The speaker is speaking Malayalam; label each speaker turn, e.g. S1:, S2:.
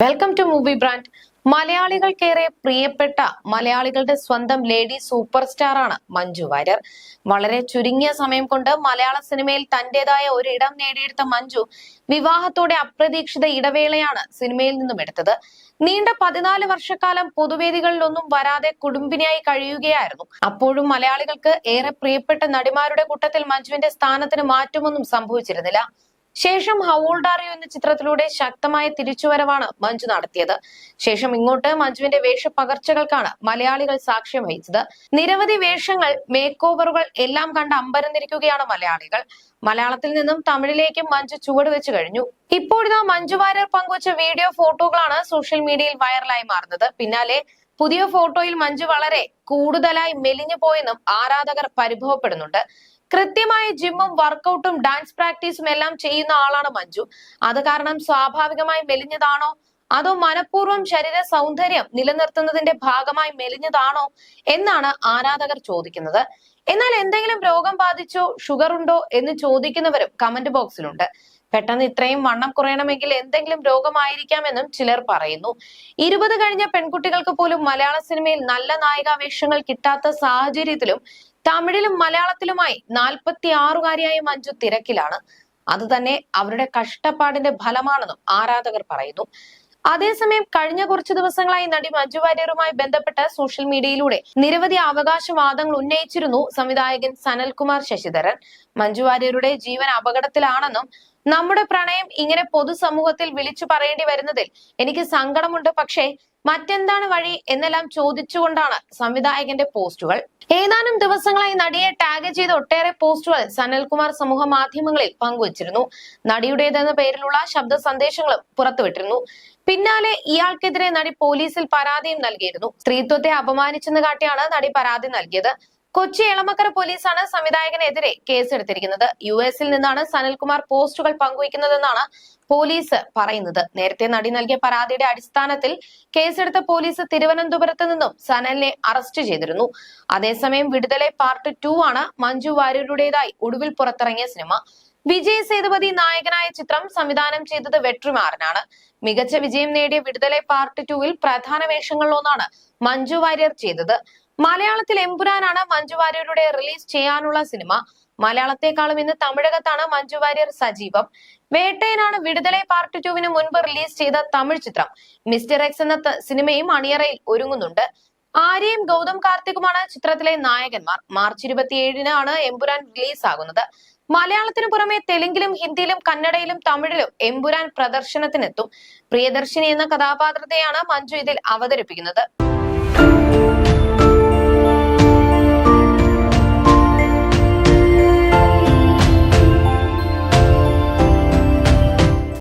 S1: വെൽക്കം ടു മൂവി ബ്രാൻഡ് മലയാളികൾക്കേറെ പ്രിയപ്പെട്ട മലയാളികളുടെ സ്വന്തം ലേഡി സൂപ്പർ സ്റ്റാർ ആണ് മഞ്ജു വാര്യർ. വളരെ ചുരുങ്ങിയ സമയം കൊണ്ട് മലയാള സിനിമയിൽ തന്റേതായ ഒരു ഇടം നേടിയെടുത്ത മഞ്ജു വിവാഹത്തോടെ അപ്രതീക്ഷിത ഇടവേളയാണ് സിനിമയിൽ നിന്നും എടുത്തത്. നീണ്ട പതിനാല് വർഷക്കാലം പൊതുവേദികളിലൊന്നും വരാതെ കുടുംബിനിയായി കഴിയുകയായിരുന്നു. അപ്പോഴും മലയാളികൾക്ക് ഏറെ പ്രിയപ്പെട്ട നടിമാരുടെ കൂട്ടത്തിൽ മഞ്ജുവിന്റെ സ്ഥാനത്തിന് മാറ്റമൊന്നും സംഭവിച്ചിരുന്നില്ല. ശേഷം ഹൗൾഡാറിയോ എന്ന ചിത്രത്തിലൂടെ ശക്തമായ തിരിച്ചുവരവാണ് മഞ്ജു നടത്തിയത്. ശേഷം ഇങ്ങോട്ട് മഞ്ജുവിന്റെ വേഷപ്പകർച്ചകൾക്കാണ് മലയാളികൾ സാക്ഷ്യം വഹിച്ചത്. നിരവധി വേഷങ്ങൾ മേക്ക് ഓവറുകൾ എല്ലാം കണ്ട് അമ്പരന്നിരിക്കുകയാണ് മലയാളികൾ. മലയാളത്തിൽ നിന്നും തമിഴിലേക്കും മഞ്ജു ചുവട് വെച്ച് കഴിഞ്ഞു. ഇപ്പോഴിതാ മഞ്ജു വാര്യർ പങ്കുവച്ച വീഡിയോ ഫോട്ടോകളാണ് സോഷ്യൽ മീഡിയയിൽ വൈറലായി മാറുന്നത്. പിന്നാലെ പുതിയ ഫോട്ടോയിൽ മഞ്ജു വളരെ കൂടുതലായി മെലിഞ്ഞു പോയെന്നും ആരാധകർ പരിഭവപ്പെടുന്നുണ്ട്. കൃത്യമായ ജിമ്മും വർക്കൗട്ടും ഡാൻസ് പ്രാക്ടീസും എല്ലാം ചെയ്യുന്ന ആളാണ് മഞ്ജു. അത് കാരണം സ്വാഭാവികമായി മെലിഞ്ഞതാണോ? അതോ മനഃപൂർവം ശരീര സൗന്ദര്യം നിലനിർത്തുന്നതിന്റെ ഭാഗമായി മെലിഞ്ഞതാണോ എന്നാണ് ആരാധകർ ചോദിക്കുന്നത്. എന്നാൽ എന്തെങ്കിലും രോഗം ബാധിച്ചോ ഷുഗർ ഉണ്ടോ എന്ന് ചോദിക്കുന്നവരും കമന്റ് ബോക്സിലുണ്ട്. പെട്ടെന്ന് ഇത്രയും വണ്ണം കുറയണമെങ്കിൽ എന്തെങ്കിലും രോഗമായിരിക്കാമെന്നും ചിലർ പറയുന്നു. ഇരുപത് കഴിഞ്ഞ പെൺകുട്ടികൾക്ക് പോലും മലയാള സിനിമയിൽ നല്ല നായികാവേഷങ്ങൾ കിട്ടാത്ത സാഹചര്യത്തിലും തമിഴിലും മലയാളത്തിലുമായി നാൽപ്പത്തി ആറുകാരിയായ മഞ്ജു തിരക്കിലാണ്. അത് തന്നെ അവരുടെ കഷ്ടപ്പാടിന്റെ ഫലമാണെന്നും ആരാധകർ പറയുന്നു. അതേസമയം കഴിഞ്ഞ കുറച്ചു ദിവസങ്ങളായി നടി മഞ്ജു വാര്യറുമായി ബന്ധപ്പെട്ട സോഷ്യൽ മീഡിയയിലൂടെ നിരവധി അവകാശവാദങ്ങൾ ഉന്നയിച്ചിരുന്നു സംവിധായകൻ സനൽകുമാർ ശശിധരൻ. മഞ്ജു വാര്യരുടെ ജീവൻ അപകടത്തിലാണെന്നും നമ്മുടെ പ്രണയം ഇങ്ങനെ പൊതുസമൂഹത്തിൽ വിളിച്ചു പറയേണ്ടി വരുന്നതിൽ എനിക്ക് സങ്കടമുണ്ട്. പക്ഷേ മറ്റെന്താണ് വഴി എന്നെല്ലാം ചോദിച്ചുകൊണ്ടാണ് സംവിധായകന്റെ പോസ്റ്റുകൾ. ഏതാനും ദിവസങ്ങളായി നടിയെ ടാഗ് ചെയ്ത ഒട്ടേറെ പോസ്റ്റുകൾ സനൽകുമാർ സമൂഹ മാധ്യമങ്ങളിൽ പങ്കുവച്ചിരുന്നു. നടിയുടേതെന്ന പേരിലുള്ള ശബ്ദ സന്ദേശങ്ങളും പുറത്തുവിട്ടിരുന്നു. പിന്നാലെ ഇയാൾക്കെതിരെ നടി പോലീസിൽ പരാതിയും നൽകിയിരുന്നു. സ്ത്രീത്വത്തെ അപമാനിച്ചെന്ന് കാട്ടിയാണ് നടി പരാതി നൽകിയത്. കൊച്ചി എളമക്കര പോലീസാണ് സംവിധായകനെതിരെ കേസെടുത്തിരിക്കുന്നത്. യു എസിൽ നിന്നാണ് സനൽകുമാർ പോസ്റ്റുകൾ പങ്കുവയ്ക്കുന്നതെന്നാണ് പോലീസ് പറയുന്നത്. നേരത്തെ നടി നൽകിയ പരാതിയുടെ അടിസ്ഥാനത്തിൽ കേസെടുത്ത പോലീസ് തിരുവനന്തപുരത്ത് നിന്നും സനലിനെ അറസ്റ്റ് ചെയ്തിരുന്നു. അതേസമയം വിടുതലെ പാർട്ട് ടു ആണ് മഞ്ജു വാര്യരുടേതായി ഒടുവിൽ പുറത്തിറങ്ങിയ സിനിമ. വിജയ് സേതുപതി നായകനായ ചിത്രം സംവിധാനം ചെയ്തത് വെട്രിമാറിനാണ്. മികച്ച വിജയം നേടിയ വിടുതലെ പാർട്ട് ടുവിൽ പ്രധാന വേഷങ്ങളിലൊന്നാണ് മഞ്ജു വാര്യർ ചെയ്തത്. മലയാളത്തിൽ എമ്പുരാനാണ് മഞ്ജു വാര്യരുടെ റിലീസ് ചെയ്യാനുള്ള സിനിമ. മലയാളത്തെക്കാളും ഇന്ന് തമിഴകത്താണ് മഞ്ജു വാര്യർ സജീവം. വേട്ടയനാണ് വിടുതലെ പാർട്ട് ടുവിന് മുൻപ് റിലീസ് ചെയ്ത തമിഴ് ചിത്രം. മിസ്റ്റർ എക്സ് എന്ന സിനിമയും അണിയറയിൽ ഒരുങ്ങുന്നുണ്ട്. ആര്യയും ഗൗതം കാർത്തികുമാണ് ചിത്രത്തിലെ നായകന്മാർ. മാർച്ച് ഇരുപത്തിയേഴിനാണ് എമ്പുരാൻ റിലീസ് ആകുന്നത് മലയാളത്തിനു പുറമെ തെലുങ്കിലും ഹിന്ദിയിലും കന്നഡയിലും തമിഴിലും എമ്പുരാൻ പ്രദർശനത്തിനെത്തും. പ്രിയദർശിനി എന്ന കഥാപാത്രത്തെയാണ് മഞ്ജു ഇതിൽ അവതരിപ്പിക്കുന്നത്.